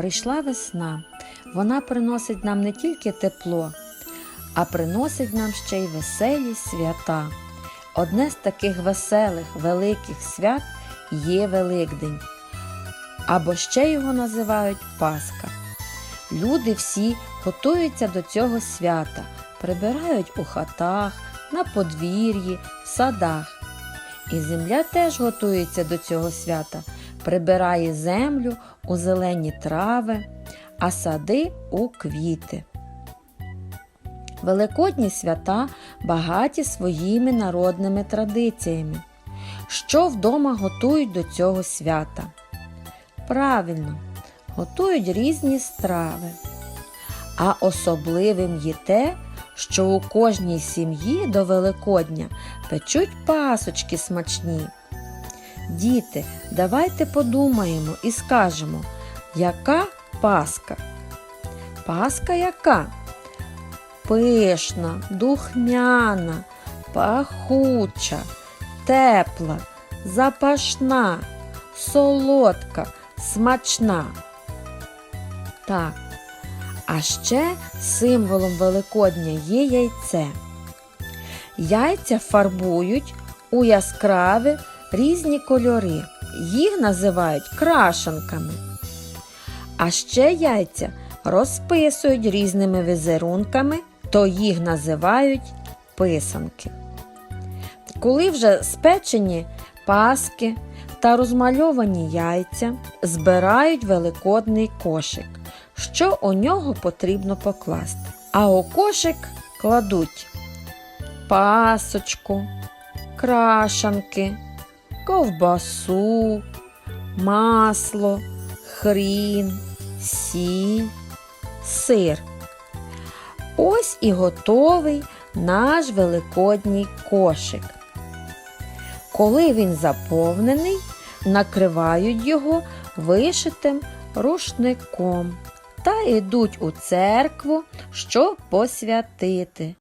Прийшла весна. Вона приносить нам не тільки тепло, а приносить нам ще й веселі свята. Одне з таких веселих великих свят є Великдень, або ще його називають Пасха. Люди всі готуються до цього свята, прибирають у хатах, на подвір'ї, в садах. І земля теж готується до цього свята, прибирає землю у зелені трави, а сади у квіти. Великодні свята багаті своїми народними традиціями. Що вдома готують до цього свята? Правильно, готують різні страви. А особливим є те, що у кожній сім'ї до Великодня печуть пасочки смачні. Діти, давайте подумаємо і скажемо, яка паска? Паска яка? Пишна, духмяна, пахуча, тепла, запашна, солодка, смачна. Так. А ще символом Великодня є яйце. Яйця фарбують у яскраві різні кольори. Їх називають крашенками. А ще яйця розписують різними візерунками, то їх називають писанки. Коли вже спечені паски та розмальовані яйця, збирають великодний кошик, що у нього потрібно покласти. А у кошик кладуть пасочку, крашанки, ковбасу, масло, хрін, сіль, сир. Ось і готовий наш великодній кошик. Коли він заповнений, накривають його вишитим рушником та йдуть у церкву, щоб посвятити.